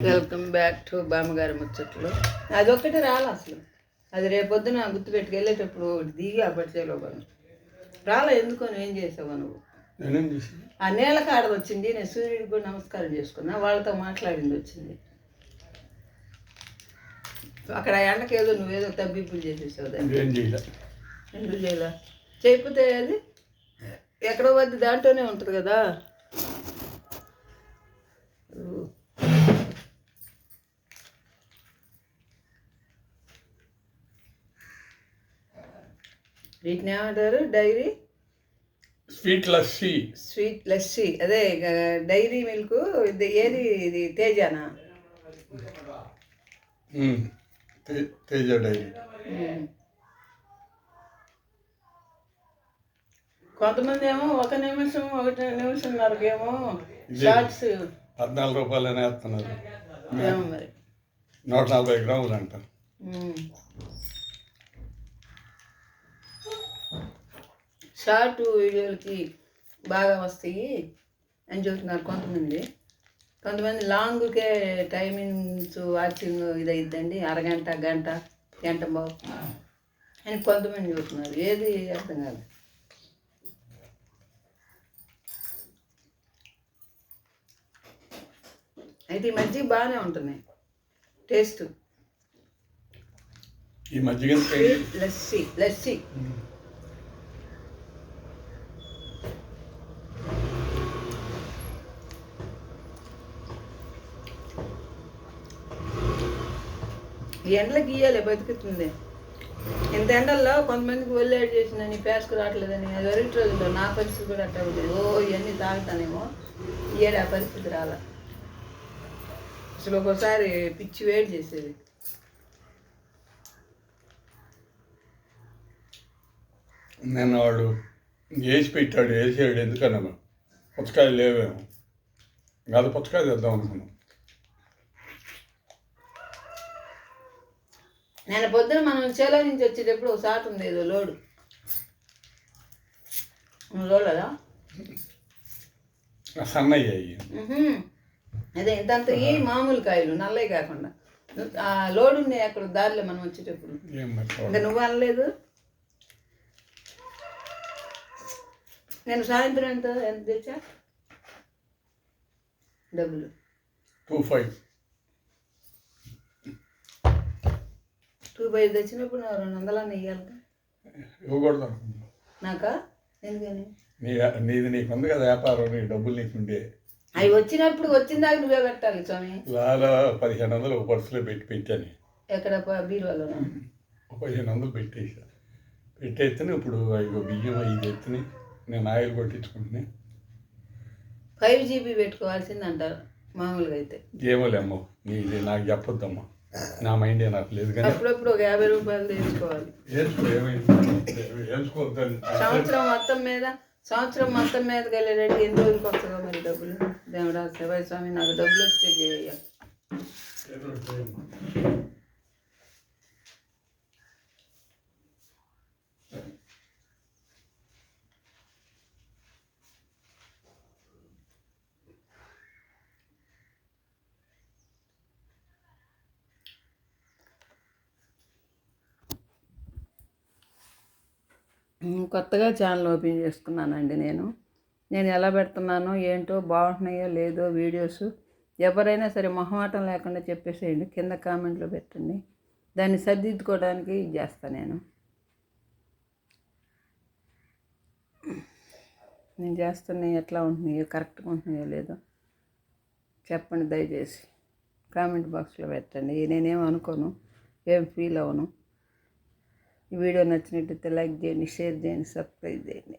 Welcome back to బామ్మగారి ముచ్చట్లు. అదొక్కటి రాలే అసలు. అది రేపొద్దున గుర్తు పెట్టుకెళ్ళేటప్పుడు దిగి ఆ పట్టిలో పని. రాలే ఎందుకో ఏం చేసావు నువ్వు? ఆ నేల కాడ వచ్చింది నేను సూర్యుడికి కూడా నమస్కారం చేసుకున్నా వాళ్ళతో మాట్లాడింది వచ్చింది. అక్కడ ఎండకి ఏదో నువ్వేదో తబ్బిప్పులు చేసేసావు ఎందుకు చేయలే? చేయకపోతే అది? ఎక్కడో వద్ద దాంట్లోనే ఉంటుంది కదా? వీటిని ఏమంటారు? Dairy? Sweet lassi. Sweet lassi. అదే డైరీ మిల్క్ ఇది ఏది? ఇది తేజానా? తేజ డైరీ. కొంతమంది ఏమో ఒక నిమిషం ఒకటి నిమిషంన్నరకేమో షార్ట్స్. పద్నాలుగు రూపాయలనే వేస్తున్నారు. నూట నలభై గ్రాములు అంట షార్ట్ వీడియోలకి బాగా వస్తాయి అని చెబుతున్నారు కొంతమంది. కొంతమంది లాంగ్కే టైమింగ్స్ వాచింగ్ ఇది అయిద్దండి అరగంట గంట గంట బాగు అని కొంతమంది చెబుతున్నారు ఏది అర్థం కాదు. అయితే ఈ మధ్య బాగానే ఉంటున్నాయి టేస్ట్. ఈ మజ్జిగ లస్సీ లస్సీ. ఎండలకు ఇయ్యాలి బతుకుతుంది. ఇంత ఎండల్లో కొంతమందికి ఒళ్ళేడు చేసిందని పేసుకు రావట్లేదని అది వరకు రోజుల్లో నా పరిస్థితి కూడా అట్ట ఉండేది ఓ ఇవన్నీ తాగుతానేమో. ఏడు ఆ పరిస్థితి రాల. అసలు ఒక్కోసారి పిచ్చి వేడి చేసేది. నిన్న వాడు వేసి పెట్టాడు వేసాడు ఎందుకన్నా పుచ్చకాయలు లేవేమో. గత పుచ్చకాయ తెద్దాం అనుకున్నాం. నేను పొద్దున మనం చేలో నుంచి వచ్చేటప్పుడు ఒక సాట్ ఉంది ఏదో లోడు. ఆ సన్నయ్య. అదే ఇంతంత ఈ మామూలు కాయలు నల్లవి కాకుండా. ఆ లోడు ఉన్నాయి అక్కడ దారిలో మనం వచ్చేటప్పుడు. ఇంకా నువ్వు అనలేదు? నేను సాయంత్రం ఎంత ఎంత తెచ్చా? డబ్బులు. Two five. టూ బై తెచ్చినప్పుడు నా రెండు వందలన్న ఇవ్వాలి ఇవ్వకూడదు అనుకున్నాం నాకా? ఎందుకని? నీ నీది నీకు ఉంది కదా వ్యాపారం నీ డబ్బులు నీకుండే. అవి వచ్చినప్పుడు వచ్చిందాక నువ్వే పెట్టాలి స్వామి. లాలా పదిహేను వందలు ఒక పర్సులో పెట్టి పెట్టాను. ఎక్కడ ఒక పదిహేను వందలు పెట్టేసా. పెట్టేస్తేనే ఇప్పుడు ఇగో బియ్యం ఐదు ఎత్తుని నేను ఆయిల్ కొట్టించుకుంటున్నాను ఫైవ్ జీబీ పెట్టుకోవాల్సింది అంటారు మామూలుగా అయితే. ఏమోలేమ్మో నీది నాకు చెప్పొద్దమ్మా. నా మైండే నాకు లేదు కానీ అప్పుడప్పుడు ఒక యాభై రూపాయలు వేసుకోవద్దని సంవత్సరం మొత్తం మీద సంవత్సరం మొత్తం మీద వెళ్ళేటట్టు ఎన్ని రోజులకు వస్తుందో మరి డబ్బులు? దేవుడా శివాయ స్వామి నాకు డబ్బులు వస్తే చేయ. కొత్తగా ఛానల్ ఓపెన్ చేసుకున్నానండి నేను. నేను ఎలా పెడుతున్నానో ఏంటో బాగుంటున్నాయో లేదో వీడియోస్ ఎవరైనా సరే మొహమాటం లేకుండా చెప్పేసేయండి. కింద కామెంట్లో పెట్టండి. దాన్ని సర్దిద్దుకోవడానికి ఇది చేస్తాను నేను. నేను చేస్తున్నాయి ఎట్లా ఉంటున్నాయో కరెక్ట్గా ఉంటున్నాయో లేదో చెప్పండి దయచేసి. కామెంట్ బాక్స్లో పెట్టండి. నేనేం అనుకోను ఏం ఫీల్ అవ్వను. ఈ వీడియో నచ్చినట్టయితే లైక్ చేయండి షేర్ చేయండి సబ్స్క్రైబ్ చేయండి.